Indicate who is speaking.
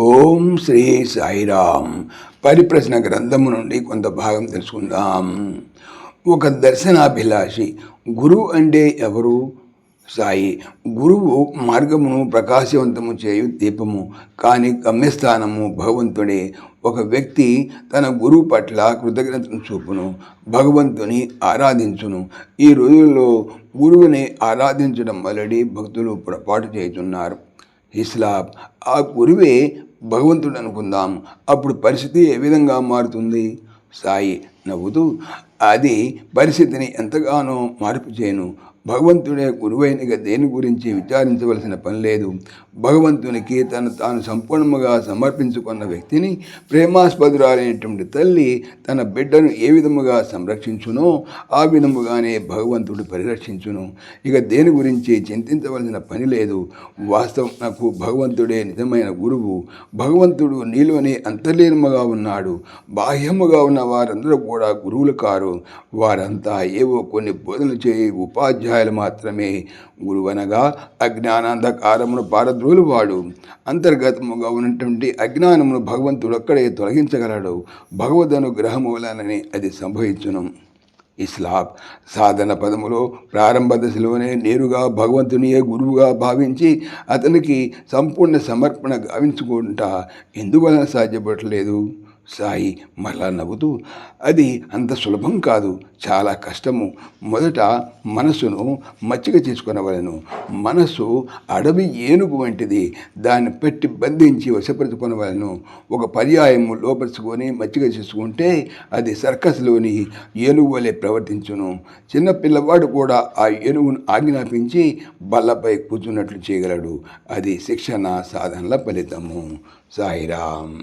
Speaker 1: ఓం శ్రీ సాయిరామ్ పరిప్రశ్న గ్రంథము నుండి కొంత భాగం తెలుసుకుందాం. ఒక దర్శనాభిలాషి గురువు అంటే ఎవరు? సాయి గురువు మార్గమును ప్రకాశవంతము చేయు దీపము కానీ గమ్యస్థానము భగవంతుడే. ఒక వ్యక్తి తన గురువు పట్ల కృతజ్ఞతను చూపును భగవంతుని ఆరాధించును. ఈ రోజుల్లో గురువుని ఆరాధించడం వలడి భక్తులు పొరపాటు చేస్తున్నారు ఇస్లాం. ఆ గురువే భగవంతుడు అనుకుందాం. అప్పుడు పరిస్థితి ఏ విధంగా మారుతుంది? సాయి నవ్వుతూ అది పరిస్థితిని ఎంతగానో మార్పు చేయను. భగవంతుడే గురువైనగా దేని గురించి విచారించవలసిన పని లేదు. భగవంతునికి తను తాను సంపూర్ణముగా సమర్పించుకున్న వ్యక్తిని ప్రేమాస్పదురాలైనటువంటి తల్లి తన బిడ్డను ఏ విధముగా సంరక్షించునో ఆ విధముగానే భగవంతుడు పరిరక్షించును. ఇక దేని గురించి చింతించవలసిన పని లేదు. వాస్తవం నాకు భగవంతుడే నిజమైన గురువు. భగవంతుడు నీలోనే అంతర్లీనముగా ఉన్నాడు. బాహ్యముగా ఉన్న వారందరూ కూడా గురువులు కారు. వారంతా ఏవో కొన్ని బోధనలు చేయి అధ్యాయులు మాత్రమే గురువనగా అజ్ఞానాంధకారమును పారద్రోలు వాడు. అంతర్గతముగా ఉన్నటువంటి అజ్ఞానమును భగవంతుడు అక్కడే తొలగించగలడు. భగవద్ అనుగ్రహము వలననే అది సంభవించును. ఇస్లాం సాధన పదములో ప్రారంభ దశలోనే నేరుగా భగవంతునియే గురువుగా భావించి అతనికి సంపూర్ణ సమర్పణ గావించుకుంటా. ఎందువలన సాధ్యపడలేదు? సాయి మరలా నవ్వుతూ అది అంత సులభం కాదు చాలా కష్టము. మొదట మనసును మచ్చిక చేసుకునవలను. మనసు అడవి ఏనుగు వంటిది. దాన్ని పెట్టి బంధించి వశపరుచుకునవలను. ఒక పర్యాయము లోపరుచుకొని మచ్చిక చేసుకుంటే అది సర్కస్లోని ఏనుగు వలె ప్రవర్తించును. చిన్న పిల్లవాడు కూడా ఆ ఏనుగును ఆజ్ఞాపించి బల్లపై కూర్చున్నట్లు చేయగలడు. అది శిక్షణ సాధనల ఫలితము. సాయిరామ్.